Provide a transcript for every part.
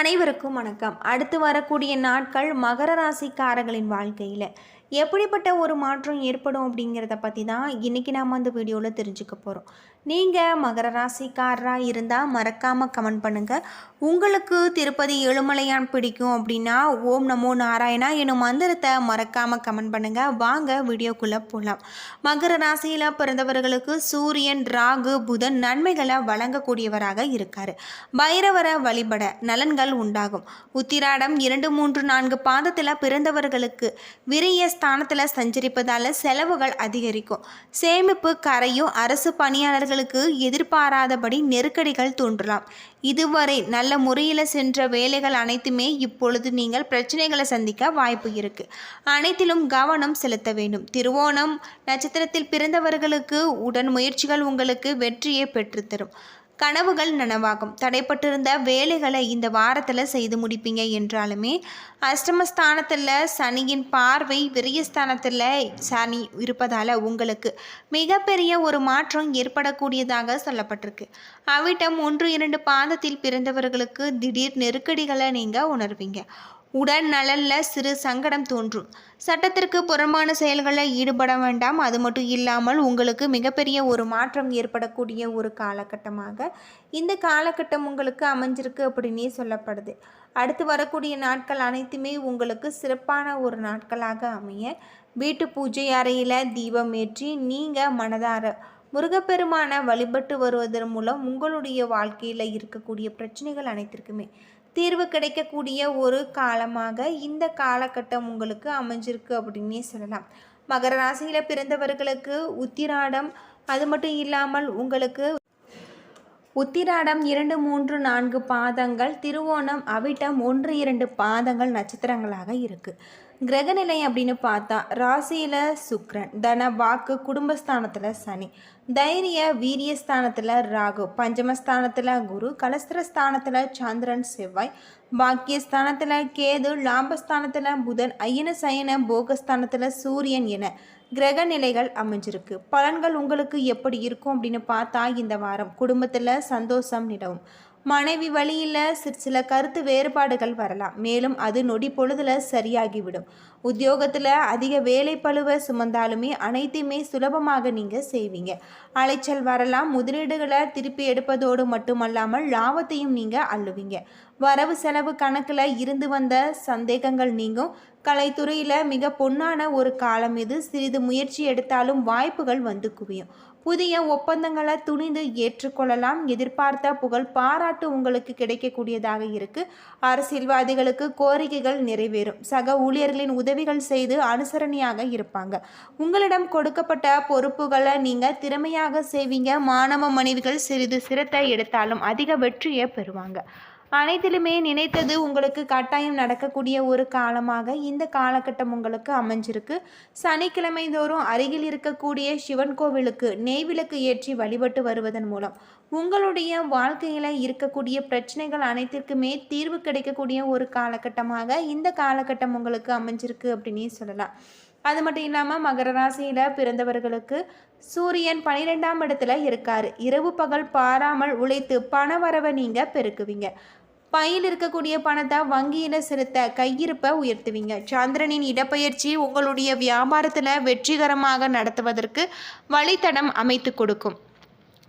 அனைவருக்கும் வணக்கம். அடுத்து வரக்கூடிய நாட்கள் மகர ராசிக்காரர்களின் வாழ்க்கையில். எப்படிப்பட்ட ஒரு மாற்றம் ஏற்படும் அப்படிங்கிறத பற்றி தான் இன்றைக்கி நாம் அந்த வீடியோவில் தெரிஞ்சுக்க போகிறோம் நீங்கள் மகர ராசிக்காரராக இருந்தால் மறக்காமல் கமெண்ட் பண்ணுங்கள் உங்களுக்கு திருப்பதி ஏழுமலையான் பிடிக்கும் அப்படின்னா ஓம் நமோ நாராயணா எனும் மந்திரத்தை மறக்காமல் கமெண்ட் பண்ணுங்கள் வாங்க வீடியோக்குள்ளே போகலாம் மகர ராசியில் பிறந்தவர்களுக்கு சூரியன் ராகு புதன் நன்மைகளை வழங்கக்கூடியவராக இருக்கார். பைரவரை வழிபட நலன்கள் உண்டாகும். உத்திராடம் இரண்டு மூன்று நான்கு பாதத்தில் பிறந்தவர்களுக்கு விரிய ஸ்தானத்தில் சஞ்சரிப்பதால் செலவுகள் அதிகரிக்கும். சேமிப்பு கரையும் அரசு அவர்களுக்கு எதிர்பாராதபடி நெருக்கடிகள் தோன்றலாம். இதுவரை நல்ல முறையில் சென்ற வேலைகள் அனைத்துமே இப்பொழுது நீங்கள் பிரச்சனைகளை சந்திக்க வாய்ப்பு இருக்கு. அனைத்திலும் கவனம் செலுத்த வேண்டும். திருவோணம் நட்சத்திரத்தில் பிறந்தவர்களுக்கு உடன் முயற்சிகள் உங்களுக்கு வெற்றியை பெற்றுத்தரும். கனவுகள் நனவாகும். தடைப்பட்டிருந்த வேலைகளை இந்த வாரத்தில் செய்து முடிப்பீங்க என்றாலுமே அஷ்டமஸ்தானத்தில் சனியின் பார்வை விரியஸ்தானத்தில் சனி இருப்பதால் உங்களுக்கு மிகப்பெரிய ஒரு மாற்றம் ஏற்படக்கூடியதாக சொல்லப்பட்டிருக்கு. அவிட்டம் ஒன்று இரண்டு பாதத்தில் பிறந்தவர்களுக்கு திடீர் நெருக்கடிகளை நீங்கள் உணர்வீங்க. உடல் நலனில் சிறு சங்கடம் தோன்றும். சட்டத்திற்கு புறம்பான செயல்களில் ஈடுபட வேண்டாம். அது மட்டும் இல்லாமல் உங்களுக்கு மிகப்பெரிய ஒரு மாற்றம் ஏற்படக்கூடிய ஒரு காலகட்டமாக இந்த காலகட்டம் உங்களுக்கு அமைஞ்சிருக்கு அப்படின்னே சொல்லப்படுது. அடுத்து வரக்கூடிய நாட்கள் அனைத்துமே உங்களுக்கு சிறப்பான ஒரு நாட்களாக அமைய வீட்டு பூஜை அறையில் தீபம் ஏற்றி நீங்கள் மனதார முருகப்பெருமான வழிபட்டு வருவதன் மூலம் உங்களுடைய வாழ்க்கையில் இருக்கக்கூடிய பிரச்சனைகள் அனைத்திற்குமே தீர்வு கிடைக்கக்கூடிய ஒரு காலமாக இந்த காலகட்டம் உங்களுக்கு அமைஞ்சிருக்கு அப்படின்னே சொல்லலாம். மகர ராசியில் பிறந்தவர்களுக்கு உத்திராடம் அது மட்டும் இல்லாமல் உங்களுக்கு உத்திராடம் இரண்டு மூன்று நான்கு பாதங்கள் திருவோணம் அவிட்டம் ஒன்று இரண்டு பாதங்கள் நட்சத்திரங்களாக இருக்குது கிரகநிலை அப்படின்னு பார்த்தா ராசியில் சுக்ரன் தன வாக்கு குடும்பஸ்தானத்தில் சனி தைரிய வீரியஸ்தானத்தில் ராகு பஞ்சமஸ்தானத்தில் குரு கலஸ்திரஸ்தானத்தில் சந்திரன் செவ்வாய் பாக்கியஸ்தானத்தில் கேது லாபஸ்தானத்தில் புதன் ஐயன சயன போகஸ்தானத்தில் சூரியன் என கிரக நிலைகள் அமைஞ்சிருக்கு. பலன்கள் உங்களுக்கு எப்படி இருக்கும் அப்படின்னு பார்த்தா இந்த வாரம் குடும்பத்தில் சந்தோஷம் நிலவும். மனைவி வழியில் சில கருத்து வேறுபாடுகள் வரலாம். மேலும் அது நொடி பொழுதுல சரியாகிவிடும். உத்தியோகத்தில் அதிக வேலை பழுவை சுமந்தாலுமே அனைத்தையுமே சுலபமாக நீங்கள் செய்வீங்க. அலைச்சல் வரலாம். முதலீடுகளை திருப்பி எடுப்பதோடு மட்டுமல்லாமல் லாபத்தையும் நீங்கள் அள்ளுவீங்க. வரவு செலவு கணக்கில் இருந்து வந்த சந்தேகங்கள் நீங்கும். கலைத்துறையில் மிக பொன்னான ஒரு காலம் இது. சிறிது முயற்சி எடுத்தாலும் வாய்ப்புகள் வந்து குவியும். புதிய ஒப்பந்தங்களை துணிந்து ஏற்றுக்கொள்ளலாம். எதிர்பார்த்த புகழ் பாராட்டு உங்களுக்கு கிடைக்கக்கூடியதாக இருக்கு. அரசியல்வாதிகளுக்கு கோரிக்கைகள் நிறைவேறும். சக ஊழியர்களின் உதவிகள் செய்து அனுசரணையாக இருப்பாங்க. உங்களிடம் கொடுக்கப்பட்ட பொறுப்புகளை நீங்கள் திறமையாக செய்வீங்க. மாணவ மனைவிகள் சிறிது சிரத்தை எடுத்தாலும் அதிக வெற்றியை பெறுவாங்க. அனைத்திலுமே நினைத்தது உங்களுக்கு கட்டாயம் நடக்கக்கூடிய ஒரு காலமாக இந்த காலகட்டம் உங்களுக்கு அமைஞ்சிருக்கு. சனிக்கிழமை தோறும் அருகில் இருக்கக்கூடிய சிவன் கோவிலுக்கு நெய்விளக்கு ஏற்றி வழிபட்டு வருவதன் மூலம் உங்களுடைய வாழ்க்கையில் இருக்கக்கூடிய பிரச்சனைகள் அனைத்திற்குமே தீர்வு கிடைக்கக்கூடிய ஒரு காலகட்டமாக இந்த காலகட்டம் உங்களுக்கு அமைஞ்சிருக்கு அப்படின்னே சொல்லலாம். அது மட்டும் இல்லாமல் மகர ராசியில் பிறந்தவர்களுக்கு சூரியன் பனிரெண்டாம் இடத்துல இருக்கார். இரவு பகல் பாராமல் உழைத்து பண வரவை நீங்கள் பெருக்குவீங்க. பையில் இருக்கக்கூடிய பணத்தை வங்கியில் செலுத்த கையிருப்பை உயர்த்துவீங்க. சந்திரனின் இடப்பெயர்ச்சி உங்களுடைய வியாபாரத்தில் வெற்றிகரமாக நடத்துவதற்கு வழித்தடம் அமைத்து கொடுக்கும்.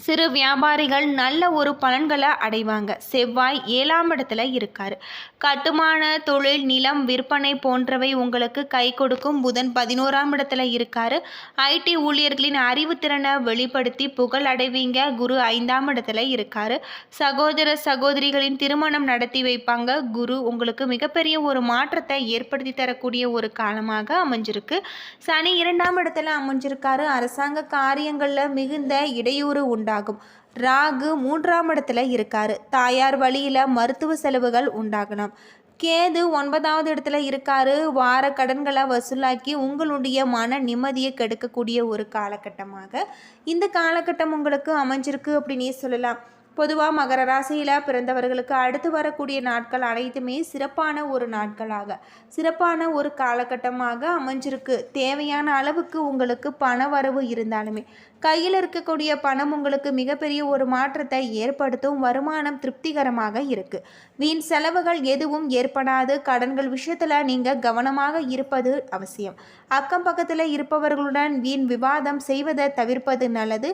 சிறு வியாபாரிகள் நல்ல ஒரு பலன்களை அடைவாங்க. செவ்வாய் ஏழாம் இடத்துல இருக்கார். கட்டுமான தொழில் நிலம் விற்பனை போன்றவை உங்களுக்கு கை கொடுக்கும். புதன் பதினோராம் இடத்துல இருக்கார். ஐடி ஊழியர்களின் அறிவுத்திறனை வெளிப்படுத்தி புகழ் அடைவீங்க. குரு ஐந்தாம் இடத்துல இருக்கார். சகோதர சகோதரிகளின் திருமணம் நடத்தி வைப்பாங்க. குரு உங்களுக்கு மிகப்பெரிய ஒரு மாற்றத்தை ஏற்படுத்தி தரக்கூடிய ஒரு காலமாக அமைஞ்சிருக்கு. சனி இரண்டாம் இடத்துல அமைஞ்சிருக்காரு. அரசாங்க காரியங்களில் மிகுந்த இடையூறு உண்டாகும். ராகு மூன்றாம் இடத்துல இருக்காரு. தாயார் வழியில் மருத்துவ செலவுகள் உண்டாகலாம் கேது ஒன்பதாவது இடத்துல இருக்காரு. வார கடன்களை வசூலாக்கி உங்களுடைய மன நிம்மதியை கெடுக்கக்கூடிய ஒரு காலகட்டமாக இந்த காலகட்டம் உங்களுக்கு அமைஞ்சிருக்கு அப்படின்னே சொல்லலாம். பொதுவாக மகர ராசியில் பிறந்தவர்களுக்கு அடுத்து வரக்கூடிய நாட்கள் அனைத்துமே சிறப்பான ஒரு நாட்களாக. சிறப்பான ஒரு காலகட்டமாக அமைஞ்சிருக்கு. தேவையான அளவுக்கு உங்களுக்கு பண வரவு இருந்தாலுமே. கையில் இருக்கக்கூடிய பணம் உங்களுக்கு மிகப்பெரிய ஒரு மாற்றத்தை ஏற்படுத்தும் வருமானம் திருப்திகரமாக இருக்குது வீண் செலவுகள் எதுவும் ஏற்படாது. கடன்கள் விஷயத்தில் நீங்கள் கவனமாக இருப்பது அவசியம். அக்கம் பக்கத்தில் இருப்பவர்களுடன் வீண் விவாதம் செய்வதை தவிர்ப்பது நல்லது.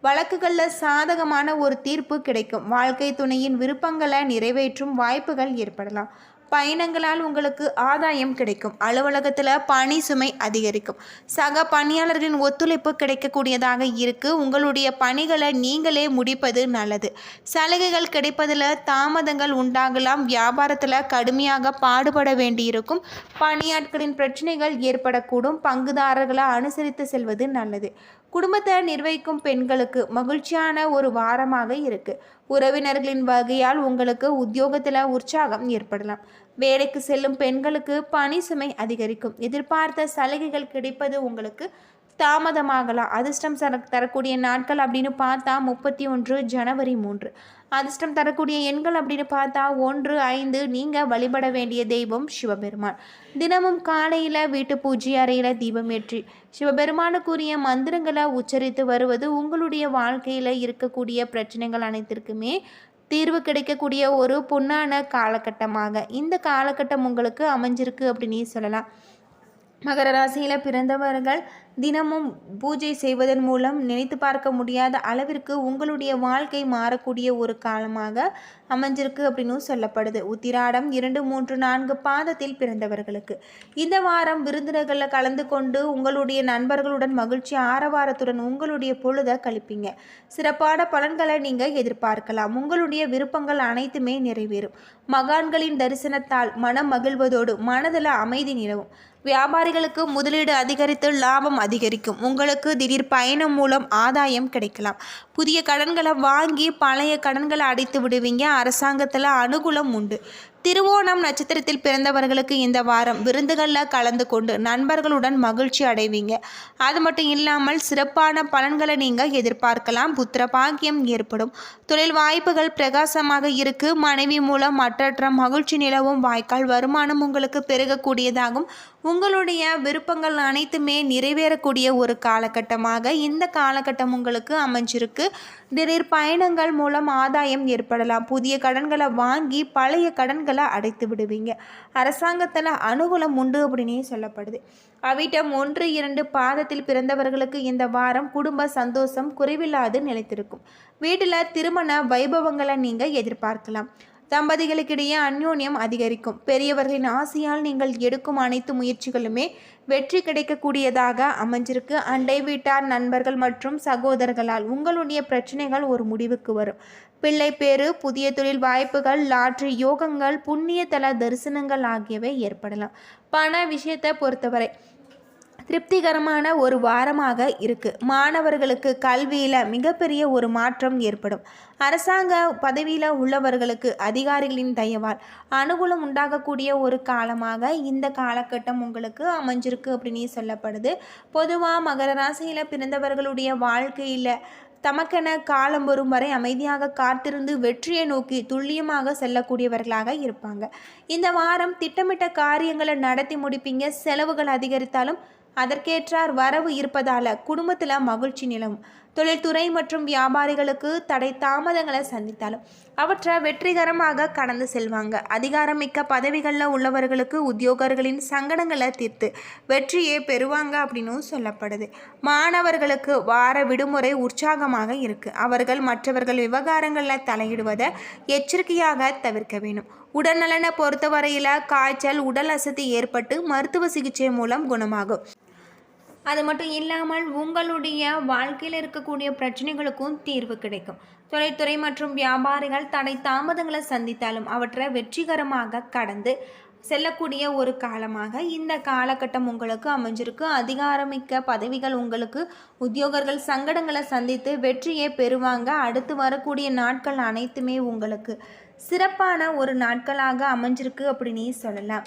வழக்குகளில் சாதகமான ஒரு தீர்ப்பு கிடைக்கும். வாழ்க்கை துணையின் விருப்பங்களை நிறைவேற்றும் வாய்ப்புகள் ஏற்படலாம். பயணங்களால் உங்களுக்கு ஆதாயம் கிடைக்கும். அலுவலகத்தில் பணி சுமை அதிகரிக்கும். சக பணியாளர்களின் ஒத்துழைப்பு கிடைக்கக்கூடியதாக இருக்கு. உங்களுடைய பணிகளை நீங்களே முடிப்பது நல்லது. சலுகைகள் கிடைப்பதில் தாமதங்கள் உண்டாகலாம். வியாபாரத்தில் கடுமையாக பாடுபட வேண்டியிருக்கும். பணியாட்களின் பிரச்சனைகள் ஏற்படக்கூடும். பங்குதாரர்களை அனுசரித்து செல்வது நல்லது. குடும்பத்தை நிர்வகிக்கும் பெண்களுக்கு மகிழ்ச்சியான ஒரு வாரமாக இருக்கு. உறவினர்களின் வகையால் உங்களுக்கு உத்தியோகத்தில் உற்சாகம் ஏற்படலாம். வேலைக்கு செல்லும் பெண்களுக்கு பணி சுமை அதிகரிக்கும். எதிர்பார்த்த சலுகைகள் கிடைப்பது உங்களுக்கு தாமதமாகலாம். அதிர்ஷ்டம் தர தரக்கூடிய நாட்கள் அப்படின்னு பார்த்தா முப்பத்தி ஒன்று ஜனவரி மூன்று. அதிர்ஷ்டம் தரக்கூடிய எண்கள் அப்படின்னு பார்த்தா ஒன்று ஐந்து நீங்கள் வழிபட வேண்டிய தெய்வம் சிவபெருமான். தினமும் காலையில் வீட்டு பூஜை அறையில் தீபம் ஏற்றி சிவபெருமானுக்குரிய மந்திரங்களை உச்சரித்து வருவது உங்களுடைய வாழ்க்கையில் இருக்கக்கூடிய பிரச்சனைகள் அனைத்திற்குமே தீர்வு கிடைக்கக்கூடிய ஒரு பொன்னான காலகட்டமாக. இந்த காலகட்டம் உங்களுக்கு அமைஞ்சிருக்கு அப்படின்னு சொல்லலாம். மகர ராசியில் பிறந்தவர்கள் தினமும் பூஜை செய்வதன் மூலம் நினைத்து பார்க்க முடியாத அளவிற்கு உங்களுடைய வாழ்க்கை மாறக்கூடிய ஒரு காலமாக அமைஞ்சிருக்கு அப்படின்னு சொல்லப்படுது. உத்திராடம் இரண்டு மூன்று நான்கு பாதத்தில் பிறந்தவர்களுக்கு. இந்த வாரம் விருந்தினர்களில் கலந்து கொண்டு உங்களுடைய நண்பர்களுடன் மகிழ்ச்சி ஆரவாரத்துடன் உங்களுடைய பொழுதை கழிப்பீங்க. சிறப்பான பலன்களை நீங்கள் எதிர்பார்க்கலாம். உங்களுடைய விருப்பங்கள் அனைத்துமே நிறைவேறும். மகான்களின் தரிசனத்தால் மனம் மகிழ்வதோடு மனதில் அமைதி நிலவும். வியாபாரிகளுக்கு முதலீடு அதிகரித்து லாபம் அதிகரிக்கும். உங்களுக்கு திடீர் பயணம் மூலம் ஆதாயம் கிடைக்கலாம். புதிய கடன்களை வாங்கி பழைய கடன்களை அடைத்து விடுவீங்க. அரசாங்கத்தில் அனுகூலம் உண்டு. திருவோணம் நட்சத்திரத்தில் பிறந்தவர்களுக்கு இந்த வாரம் விருந்துகளில் கலந்து கொண்டு நண்பர்களுடன் மகிழ்ச்சி அடைவீங்க. அது மட்டும் இல்லாமல் சிறப்பான பலன்களை நீங்கள் எதிர்பார்க்கலாம். புத்திர பாக்கியம் ஏற்படும். தொழில் வாய்ப்புகள் பிரகாசமாக இருக்கு. மனைவி மூலம் மற்றற்ற மகிழ்ச்சி நிலவும். வாய்க்கால் வருமானம் உங்களுக்கு பெருகக்கூடியதாகும். உங்களுடைய விருப்பங்கள் அனைத்துமே நிறைவேறக்கூடிய ஒரு காலகட்டமாக இந்த காலகட்டம் உங்களுக்கு அமைஞ்சிருக்கு. திடீர் பயணங்கள் மூலம் ஆதாயம் ஏற்படலாம். புதிய கடன்களை வாங்கி பழைய கடன்களை அடைத்து விடுவீங்க. அரசாங்கத்தில் அனுகூலம் உண்டு அப்படின்னே சொல்லப்படுது. அவிட்டம் ஒன்று இரண்டு பாதத்தில் பிறந்தவர்களுக்கு இந்த வாரம் குடும்ப சந்தோஷம் குறைவில்லாது நிலைத்திருக்கும். வீட்டில் திருமண வைபவங்களை நீங்கள் எதிர்பார்க்கலாம். தம்பதிகளுக்கிடையே அந்யோன்யம் அதிகரிக்கும். பெரியவர்களின் ஆசையால் நீங்கள் எடுக்கும் அனைத்து முயற்சிகளுமே வெற்றி கிடைக்கக்கூடியதாக அமைஞ்சிருக்கு. அண்டை வீட்டார் நண்பர்கள் மற்றும் சகோதரர்களால் உங்களுடைய பிரச்சனைகள் ஒரு முடிவுக்கு வரும். பிள்ளை பேரு புதிய தொழில் வாய்ப்புகள் லாட்ரி யோகங்கள் புண்ணிய தல தரிசனங்கள் ஆகியவை ஏற்படலாம். பண விஷயத்தை பொறுத்தவரை திருப்திகரமான ஒரு வாரமாக இருக்குது மாணவர்களுக்கு கல்வியில் மிகப்பெரிய ஒரு மாற்றம் ஏற்படும். அரசாங்க பதவியில் உள்ளவர்களுக்கு அதிகாரிகளின் தயவால் அனுகூலம் உண்டாகக்கூடிய ஒரு காலமாக இந்த காலகட்டம் உங்களுக்கு அமைஞ்சிருக்கு அப்படின்னு சொல்லப்படுது. பொதுவாக மகர ராசியில் பிறந்தவர்களுடைய வாழ்க்கையில் தமக்கென காலம் வரும் வரை அமைதியாக காத்திருந்து வெற்றியை நோக்கி துல்லியமாக செல்லக்கூடியவர்களாக இருப்பாங்க. இந்த வாரம் திட்டமிட்ட காரியங்களை நடத்தி முடிப்பீங்க. செலவுகள் அதிகரித்தாலும் அதற்கேற்றார் வரவு இருப்பதால குடும்பத்தில் மகிழ்ச்சி நிலவும். தொழில்துறை மற்றும் வியாபாரிகளுக்கு தடை தாமதங்களை சந்தித்தாலும் அவற்றை வெற்றிகரமாக கடந்து செல்வாங்க. அதிகாரமிக்க பதவிகளில் உள்ளவர்களுக்கு உத்தியோகர்களின் சங்கடங்களை தீர்த்து வெற்றியை பெறுவாங்க அப்படின்னும் சொல்லப்படுது. மாணவர்களுக்கு வார விடுமுறை உற்சாகமாக இருக்குது அவர்கள் மற்றவர்கள் விவகாரங்களில் தலையிடுவதை எச்சரிக்கையாக தவிர்க்க வேணும் உடல்நலனை பொறுத்தவரையில் காய்ச்சல் உடல் அசதி ஏற்பட்டு மருத்துவ சிகிச்சை மூலம் குணமாகும். அது மட்டும் இல்லாமல் உங்களுடைய வாழ்க்கையில் இருக்கக்கூடிய பிரச்சனைகளுக்கும் தீர்வு கிடைக்கும். தொழில்துறை மற்றும் வியாபாரிகள் தடை தாமதங்களை சந்தித்தாலும் அவற்றை வெற்றிகரமாக கடந்து செல்லக்கூடிய ஒரு காலமாக இந்த காலகட்டம் உங்களுக்கு அமைஞ்சிருக்கு. அதிகாரமிக்க பதவிகள் உங்களுக்கு உத்தியோகர்கள் சங்கடங்களை சந்தித்து வெற்றியை பெறுவாங்க. அடுத்து வரக்கூடிய நாட்கள் அனைத்துமே உங்களுக்கு சிறப்பான ஒரு நாட்களாக அமைஞ்சிருக்கு அப்படின்னு சொல்லலாம்.